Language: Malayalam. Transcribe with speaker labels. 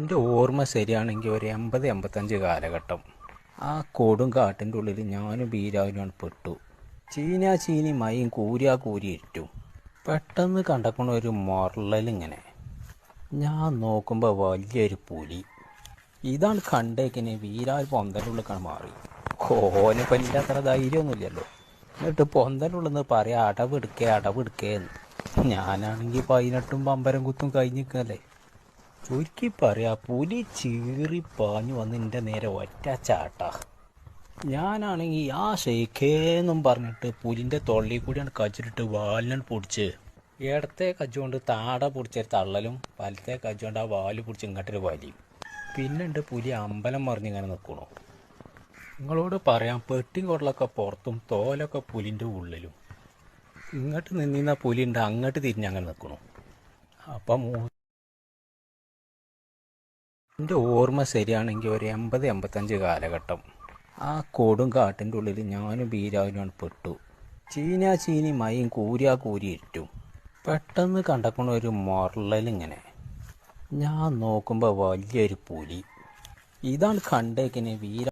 Speaker 1: എന്റെ ഓർമ്മ ശരിയാണെങ്കിൽ ഒരു എൺപത് എൺപത്തഞ്ച് കാലഘട്ടം. ആ കൊടും കാട്ടിന്റെ ഉള്ളിൽ ഞാനും ബീരാവിനാണ് പെട്ടു. ചീന ചീനി മയും കൂരിയാ കൂരി ഇട്ടു. പെട്ടെന്ന് കണ്ടക്കണ ഒരു മൊറലിങ്ങനെ ഞാൻ നോക്കുമ്പോൾ വലിയൊരു പുലി. ഇതാണ് കണ്ടേക്കിനെ വീരാൽ പൊന്തലുള്ളിക്കാണ് മാറി. ഓനിപ്പം എന്റെ അത്ര ധൈര്യമൊന്നുമില്ലല്ലോ. എന്നിട്ട് പൊന്തലുള്ളെന്ന് പറയാം അടവെടുക്കേ അടവെടുക്കേന്ന് ഞാനാണെങ്കിൽ പതിനെട്ടും പമ്പരം കുത്തും കഴിഞ്ഞിക്കല്ലേ ചുരുക്കി പറയാ പുലി ചീറി പാഞ്ഞു വന്ന് എന്റെ നേരെ ഒറ്റ ചാട്ട. ഞാനാണെങ്കിൽ ആ ഷെയ്ഖേന്നും പറഞ്ഞിട്ട് പുലിന്റെ തൊള്ളി കൂടിയാണ് കച്ചിട്ട് വാലിനാണ് പൊടിച്ച്. ഇടത്തെ കച്ചുകൊണ്ട് താട പൊടിച്ചൊരു തള്ളലും വലത്തെ കച്ചുകൊണ്ട് ആ വാൽ പൊടിച്ച് ഇങ്ങോട്ടൊരു വലിയും. പിന്നുണ്ട് പുലി അമ്പലം മറിഞ്ഞിങ്ങനെ നിൽക്കണു നിങ്ങളോട് പറയാം പെട്ടിൻ കൊടലൊക്കെ പുറത്തും തോലൊക്കെ പുലിന്റെ ഉള്ളിലും. ഇങ്ങോട്ട് നിന്നിന്ന പുലി ഉണ്ട് അങ്ങോട്ട് തിരിഞ്ഞങ്ങനെ നിൽക്കണു അപ്പം എന്റെ ഓർമ്മ ശരിയാണെങ്കിൽ ഒരു എൺപത് എൺപത്തഞ്ച് കാലഘട്ടം. ആ കൊടും കാട്ടിന്റെ ഉള്ളിൽ ഞാനും ബീരാവിനുമാണ് പെട്ടു. ചീന ചീനി മയും കൂരിയാ കൂരി ഇറ്റും പെട്ടെന്ന് കണ്ടക്കണ ഒരു മൊറലിങ്ങനെ ഞാൻ നോക്കുമ്പോൾ വലിയൊരു പുലി. ഇതാണ് കണ്ടേക്കിനെ വീര